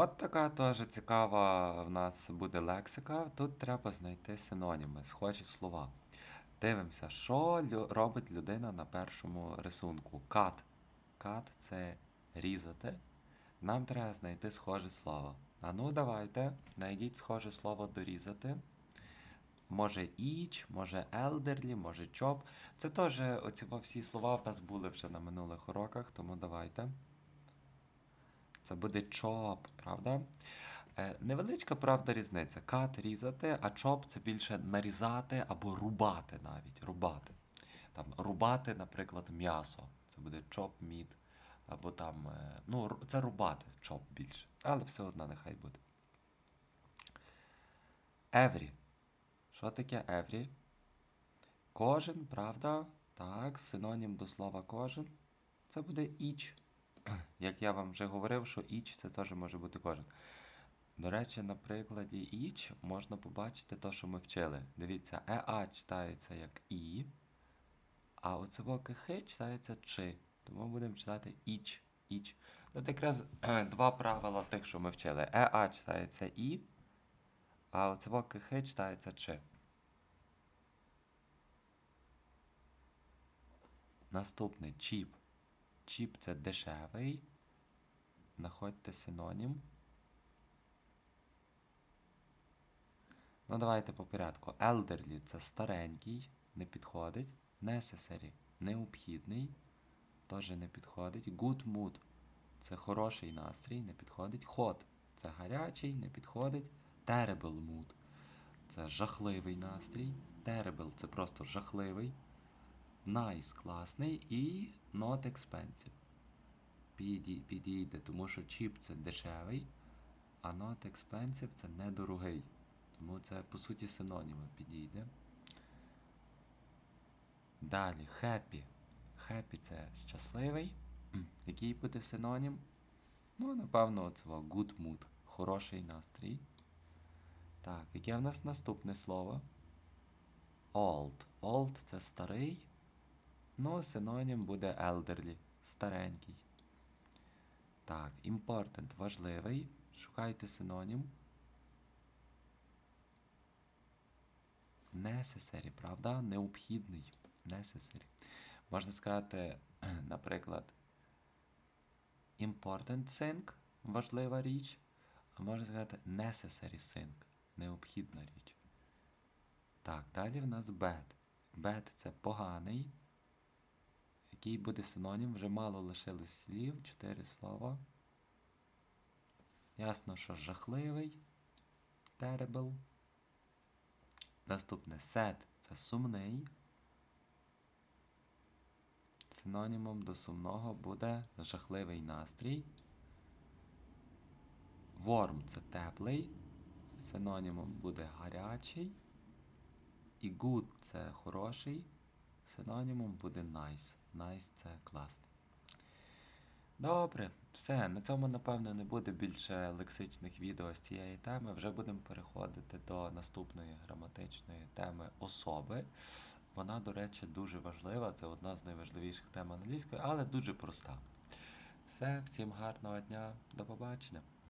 От така теж цікава в нас буде лексика. Тут треба знайти синоніми, схожі слова. Дивимося, що робить людина на першому рисунку. Кат. Кат це різати. Нам треба знайти схоже слово. А ну давайте, знайдіть схоже слово дорізати. Може іч, може елдерлі, може чоп. Це теж оці всі слова в нас були вже на минулих уроках, тому давайте. Це буде чоп, правда? Е, невеличка правда різниця. Кат різати, а чоп це більше нарізати або рубати навіть. Рубати. Там, рубати, наприклад, м'ясо. Це буде чоп міт. Або там. е, ну, це рубати чоп більше. Але все одно нехай буде. Еврі. Що таке еврі? Кожен, правда? Так, синонім до слова кожен. Це буде іч. Як я вам вже говорив, що іч це теж може бути кожен. До речі, на прикладі іч можна побачити те, що ми вчили. Дивіться, еа читається як і, а оце КХ читається чи. Тому будемо читати іч, іч. Тут якраз два правила тих, що ми вчили. Еа читається і, а оце КХ читається чи. Наступний чіп. Чіп це дешевий. Находьте синонім. Ну, давайте по порядку. Elderly це старенький, не підходить. Necessary необхідний, теж не підходить. Good mood це хороший настрій, не підходить. Hot це гарячий, не підходить. Terrible mood це жахливий настрій. Terrible це просто жахливий. Nice класний і not expensive. Піді- Підійде, тому що чіп це дешевий, а not expensive це недорогий. Тому це по суті синоніми підійде. Далі happy. Happy це щасливий. Який буде синонім? Ну, напевно, це good mood. Хороший настрій. Так, яке в нас наступне слово? Old. Old це старий. Ну, синонім буде elderly. Старенький. Так, important важливий. Шукайте синонім. Necessary, правда? Необхідний. Necessary. Можна сказати, наприклад, important thing важлива річ, а можна сказати necessary thing необхідна річ. Так, далі в нас bad. Bad це поганий. Який буде синонім? Вже мало лишилось слів, чотири слова. Ясно, що жахливий. Terrible. Наступне sad це сумний. Синонімом до сумного буде жахливий настрій. Warm це теплий. Синонімом буде гарячий. І good це хороший. Синонімом буде nice. Nice це класний. Добре, все. На цьому, напевно, не буде більше лексичних відео з цієї теми. Вже будемо переходити до наступної граматичної теми особи. Вона, до речі, дуже важлива. Це одна з найважливіших тем англійської, але дуже проста. Все, всім гарного дня, до побачення.